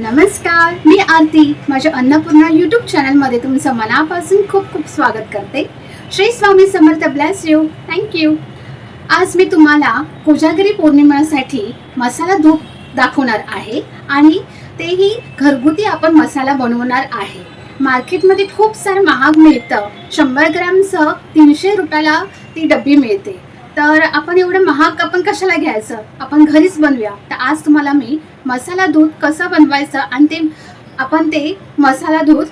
नमस्कार मी आरती. माझ्या अन्नपूर्णा युट्यूब चॅनलमध्ये तुमचं मनापासून खूप खूप स्वागत करते. Shri Swami Samarth bless you thank you आज मी तुम्हाला कोजागिरी पौर्णिमेसाठी मसाला धूप दाखवणार आहे आणि तेही घरगुती आपण मसाला बनवणार आहे. मार्केटमध्ये खूप सारं महाग मिळतं. शंभर ग्रॅमचं तीनशे रुपयाला ती डब्बी मिळते. तर आपण एवढं महाग आपण कशाला घ्यायचं? आपण घरीच बनवूया. तर आज तुम्हाला मी मसाला दूध कसं बनवायचं आणि ते आपण ते मसाला दूध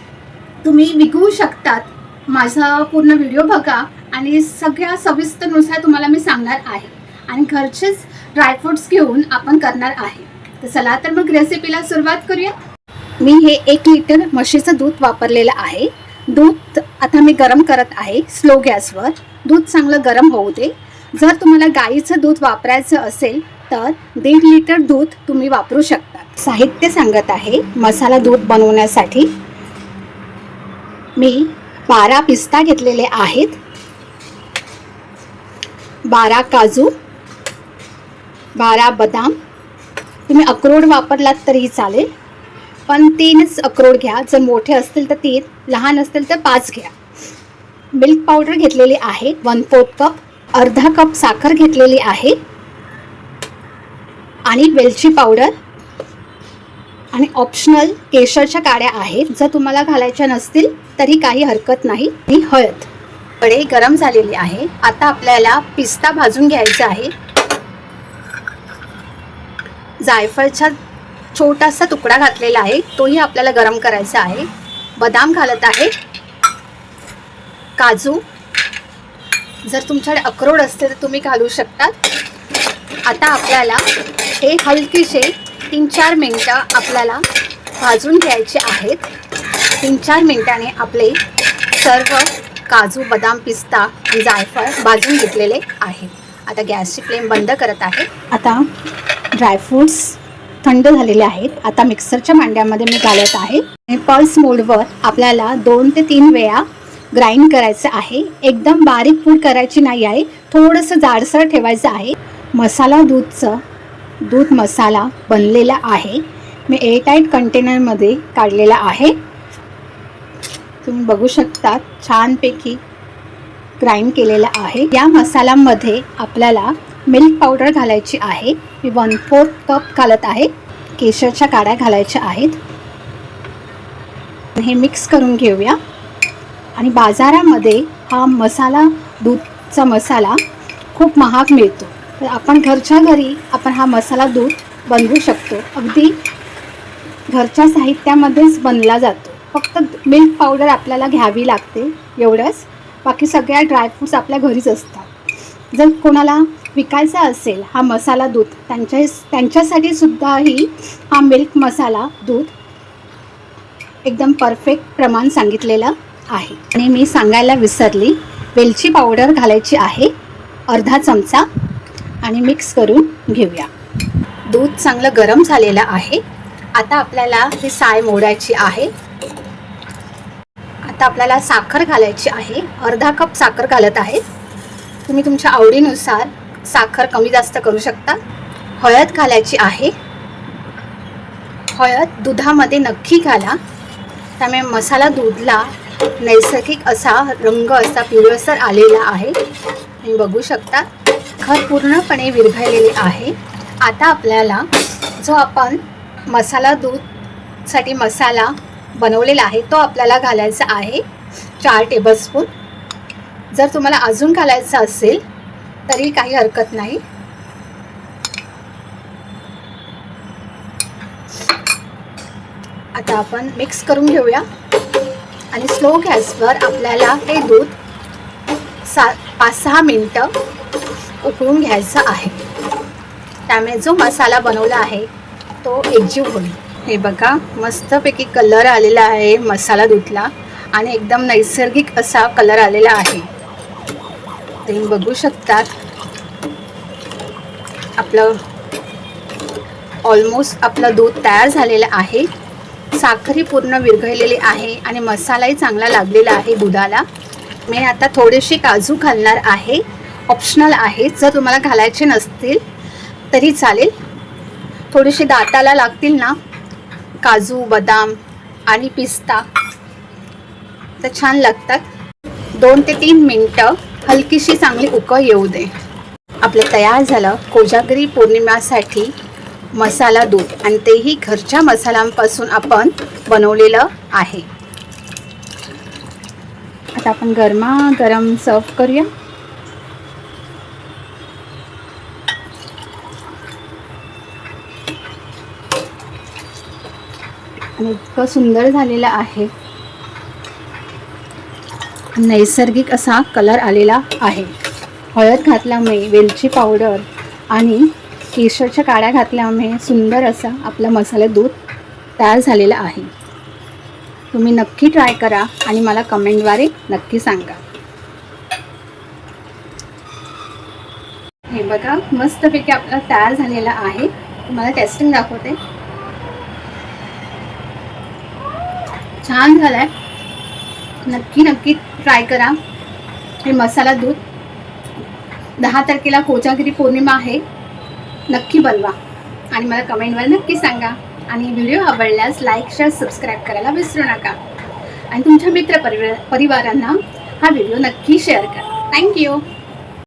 तुम्ही विकू शकतात. माझा पूर्ण व्हिडिओ बघा आणि सगळ्या सविस्तरनुसार तुम्हाला मी सांगणार आहे. आणि घरचेच ड्रायफ्रुट्स घेऊन आपण करणार आहे. तर चला तर मग रेसिपीला सुरुवात करूया. मी हे एक लिटर म्हशीचं दूध वापरलेलं आहे. दूध आता मी गरम करत आहे स्लो गॅसवर दूध चांगलं गरम होऊ दे. जर तुम्हाला गाईचं दूध वापरायचं असेल तर दीड लिटर दूध तुम्ही वापरू शकता. साहित्य सांगत आहे मसाला दूध बनवण्यासाठी. मी बारा पिस्ता घेतलेले आहेत. बारा काजू बारा बदाम. तुम्ही अक्रोड वापरलात तरीही चालेल. पण तीनच अक्रोड घ्या. जर मोठे असतील तर तीन लहान असतील तर पाच घ्या. मिल्क पावडर घेतलेली आहे वन फोर्थ कप. अर्धा कप साखर घेतलेली आहे. आणि वेलची पावडर आणि ऑप्शनल केशरच्या काड्या आहेत. जर तुम्हाला घालायच्या नसतील तरी काही हरकत नाही. आणि हळद. कढई गरम झालेली आहे. आता आपल्याला पिस्ता भाजून घ्यायचा आहे. जायफळचा छोटासा तुकडा घातलेला आहे. तोही आपल्याला गरम करायचा आहे. बदाम घालत आहे. काजू. जर तुमच्याकडे अक्रोड असते तर तुम्ही घालू शकतात. आता आपल्याला हे हलकीसे तीन चार मिनटं आपल्याला भाजून घ्यायचे आहेत. तीन चार मिनटाने आपले सर्व काजू बदाम पिस्ता आणि जायफळ भाजून घेतलेले आहेत. आता गॅसची फ्लेम बंद करत आहे. आता ड्रायफ्रूट्स थंड झालेले आहेत. आता मिक्सरच्या मांड्यामध्ये मी घालत आहे. आणि पल्स मोडवर आपल्याला दोन ते तीन वेळा ग्राइंड करायचं आहे. एकदम बारीक पूड करायची नाही आहे. थोडंसं जाडसर ठेवायचं आहे. मसाला दूधचं दूध मसाला बनलेला आहे. मी एअरटाईट कंटेनरमध्ये काढलेला आहे. तुम्ही बघू शकता छानपैकी ग्राइंड केलेला आहे. या मसाल्यामध्ये आपल्याला मिल्क पावडर घालायची आहे. मी वन फोर्थ कप घालत आहे. केशरच्या काड्या घालायच्या आहेत. हे मिक्स करून घेऊया. आणि बाजारामध्ये हा मसाला दूधचा मसाला खूप महाग मिळतो. तर आपण घरच्या घरी आपण हा मसाला दूध बनवू शकतो. अगदी घरच्या साहित्यामध्येच बनला जातो. फक्त मिल्क पावडर आपल्याला घ्यावी लागते एवढंच. बाकी सगळ्या ड्रायफ्रूट्स आपल्या घरीच असतात. जर कोणाला विकायचा असेल हा मसाला दूध त्यांच्या त्यांच्यासाठी सुद्धाही हा मिल्क मसाला दूध एकदम परफेक्ट प्रमाण सांगितलेलं आहे. आणि मी सांगायला विसरली. वेलची पावडर घालायची आहे. अर्धा चमचा. आणि मिक्स करून घेऊया. दूध चांगलं गरम झालेलं आहे. आता आपल्याला ही साय मोडायची आहे. आता आपल्याला साखर घालायची आहे. अर्धा कप साखर घालत आहे. तुम्ही तुमच्या आवडीनुसार साखर कमी जास्त करू शकता. हळद घालायची आहे. हळद दुधामध्ये नक्की घाला. त्यामुळे मसाला दूधला नैसर्गिक असा रंग असा पिवळसर आलेला आहे. तुम्ही बघू शकता. साखर पूर्णपणे विरघळलेले आहे. आता आपल्याला जो आपण मसाला दूधसाठी मसाला बनवलेला आहे तो आपल्याला घालायचा आहे चार टेबलस्पून जर तुम्हाला अजून घालायचं असेल तरी काही हरकत नाही. आता आपण मिक्स करून घेऊया. आणि स्लो गॅसवर आपल्याला हे दूध सा पाच सहा मिनटं उकळून घ्यायचं आहे. त्यामुळे जो मसाला बनवला आहे तो एकजीव होईल. हे बघा मस्तपैकी कलर आलेला आहे मसाला दूधला आणि एकदम नैसर्गिक असा कलर आलेला आहे. तुम्ही बघू शकतात आपलं ऑलमोस्ट आपलं दूध तयार झालेलं आहे. साखरही पूर्ण विरघळलेली आहे आणि मसालाही चांगला लागलेला आहे दुधाला. मी आता थोडेसे काजू घालणार आहे. ऑप्शनल आहे. जर तुम्हाला घालायचे नसतील तरी चालेल. थोडेसे दाताला लागतील ना? काजू बदाम आणि पिस्ता. तर छान लागतात. दोन ते तीन मिनटं हलकीशी चांगली उकळ येऊ दे. आपलं तयार झालं कोजागरी पौर्णिमासाठी मसाला दूध आणि तेही घरच्या मसाल्यांपासून आपण बनवलेलं आहे. आता आपण गरमा गरम सर्व करूया. आणि इतकं सुंदर झालेलं आहे. नैसर्गिक असा कलर आलेला आहे. हळद घातल्यामुळे वेलची पावडर आणि केशरच्या काड्या घातल्यामुळे सुंदर असा आपला मसाला दूध तयार झालेला आहे. तुम्ही नक्की ट्राय करा आणि मला कमेंटद्वारे नक्की सांगा. हे बघा मस्तपैकी आपला तयार झालेला आहे. तुम्हाला टेस्टिंग दाखवते. छान झालाय. नक्की नक्की ट्राय करा. हे मसाला दूध. दहा तारखेला कोजागिरी पौर्णिमा आहे. नक्की बनवा आणि मला कमेंटवर नक्की सांगा. आणि व्हिडिओ आवडल्यास लाईक शेअर सबस्क्राईब करायला विसरू नका. आणि तुमच्या मित्र परिवारांना हा व्हिडिओ नक्की शेअर करा. थँक्यू